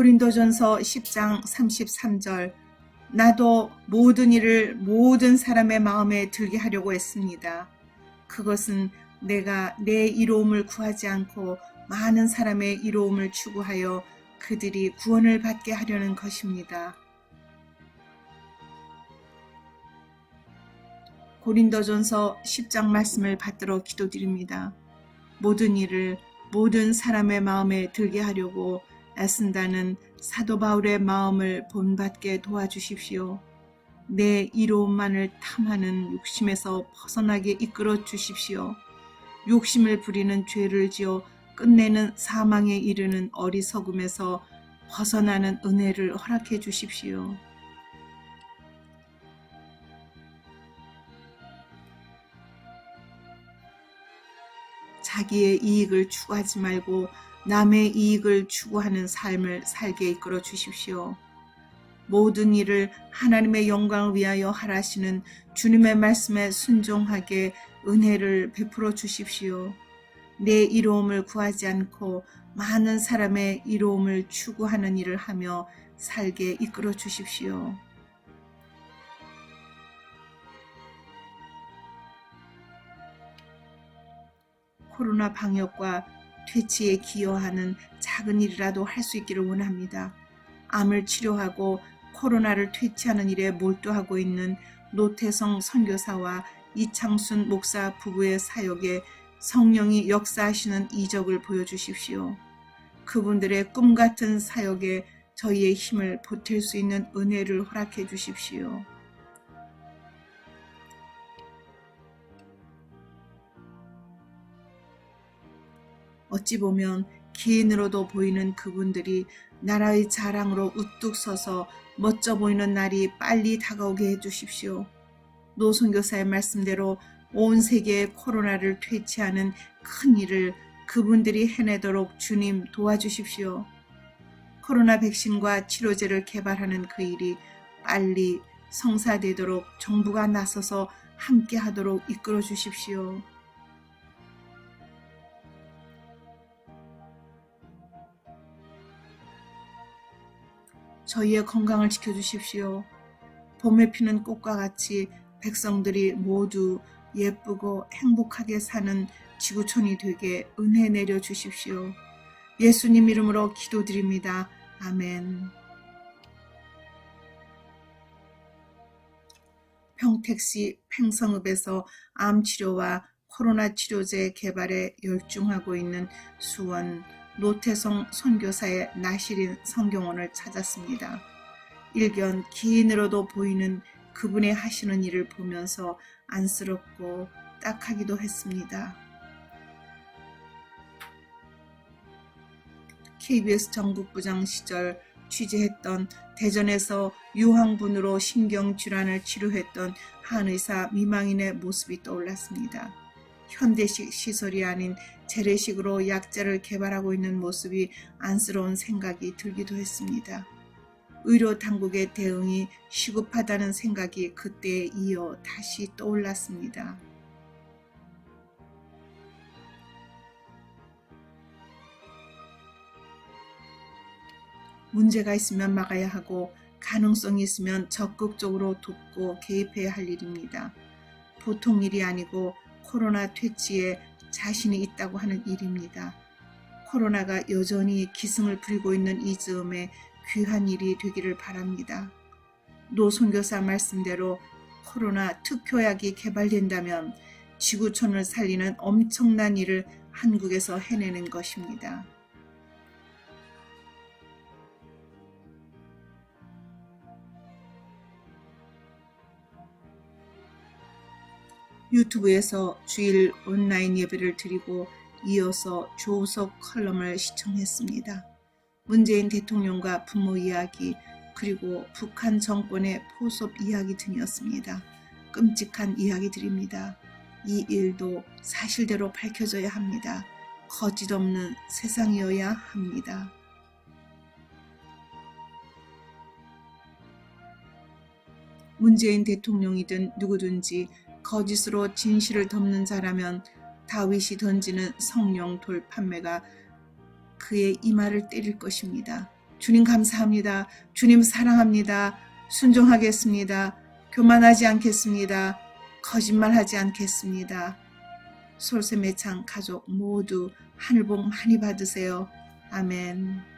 고린도전서 10장 33절 나도 모든 일을 모든 사람의 마음에 들게 하려고 했습니다. 그것은 내가 내 이로움을 구하지 않고 많은 사람의 이로움을 추구하여 그들이 구원을 받게 하려는 것입니다. 고린도전서 10장 말씀을 받들어 기도드립니다. 모든 일을 모든 사람의 마음에 들게 하려고 애쓴다는 사도 바울의 마음을 본받게 도와주십시오. 내 이로움만을 탐하는 욕심에서 벗어나게 이끌어 주십시오. 욕심을 부리는 죄를 지어 끝내는 사망에 이르는 어리석음에서 벗어나는 은혜를 허락해 주십시오. 자기의 이익을 추구하지 말고 남의 이익을 추구하는 삶을 살게 이끌어 주십시오. 모든 일을 하나님의 영광을 위하여 하라시는 주님의 말씀에 순종하게 은혜를 베풀어 주십시오. 내 이로움을 구하지 않고 많은 사람의 이로움을 추구하는 일을 하며 살게 이끌어 주십시오. 코로나 방역과 퇴치에 기여하는 작은 일이라도 할 수 있기를 원합니다. 암을 치료하고 코로나를 퇴치하는 일에 몰두하고 있는 노태성 선교사와 이창순 목사 부부의 사역에 성령이 역사하시는 이적을 보여주십시오. 그분들의 꿈 같은 사역에 저희의 힘을 보탤 수 있는 은혜를 허락해 주십시오. 어찌 보면 개인으로도 보이는 그분들이 나라의 자랑으로 우뚝 서서 멋져 보이는 날이 빨리 다가오게 해주십시오. 노선교사의 말씀대로 온 세계의 코로나를 퇴치하는 큰 일을 그분들이 해내도록 주님 도와주십시오. 코로나 백신과 치료제를 개발하는 그 일이 빨리 성사되도록 정부가 나서서 함께 하도록 이끌어 주십시오. 저희의 건강을 지켜주십시오. 봄에 피는 꽃과 같이 백성들이 모두 예쁘고 행복하게 사는 지구촌이 되게 은혜 내려 주십시오. 예수님 이름으로 기도드립니다. 아멘. 평택시 팽성읍에서 암 치료와 코로나 치료제 개발에 열중하고 있는 수원 노태성 선교사의 나시린 성경원을 찾았습니다. 일견 기인으로도 보이는 그분의 하시는 일을 보면서 안쓰럽고 딱하기도 했습니다. KBS 전국부장 시절 취재했던 대전에서 유황분으로 신경질환을 치료했던 한의사 미망인의 모습이 떠올랐습니다. 현대식 시설이 아닌 재래식으로 약자를 개발하고 있는 모습이 안쓰러운 생각이 들기도 했습니다. 의료 당국의 대응이 시급하다는 생각이 그때에 이어 다시 떠올랐습니다. 문제가 있으면 막아야 하고 가능성이 있으면 적극적으로 돕고 개입해야 할 일입니다. 보통 일이 아니고 코로나 퇴치에 자신이 있다고 하는 일입니다. 코로나가 여전히 기승을 부리고 있는 이 즈음에 귀한 일이 되기를 바랍니다. 노 선교사 말씀대로 코로나 특효약이 개발된다면 지구촌을 살리는 엄청난 일을 한국에서 해내는 것입니다. 유튜브에서 주일 온라인 예배를 드리고 이어서 조석 컬럼을 시청했습니다. 문재인 대통령과 부모 이야기 그리고 북한 정권의 포섭 이야기 등이었습니다. 끔찍한 이야기들입니다. 이 일도 사실대로 밝혀져야 합니다. 거짓 없는 세상이어야 합니다. 문재인 대통령이든 누구든지 거짓으로 진실을 덮는 자라면 다윗이 던지는 성령 돌 판매가 그의 이마를 때릴 것입니다. 주님 감사합니다. 주님 사랑합니다. 순종하겠습니다. 교만하지 않겠습니다. 거짓말하지 않겠습니다. 솔세 매창 가족 모두 하늘복 많이 받으세요. 아멘.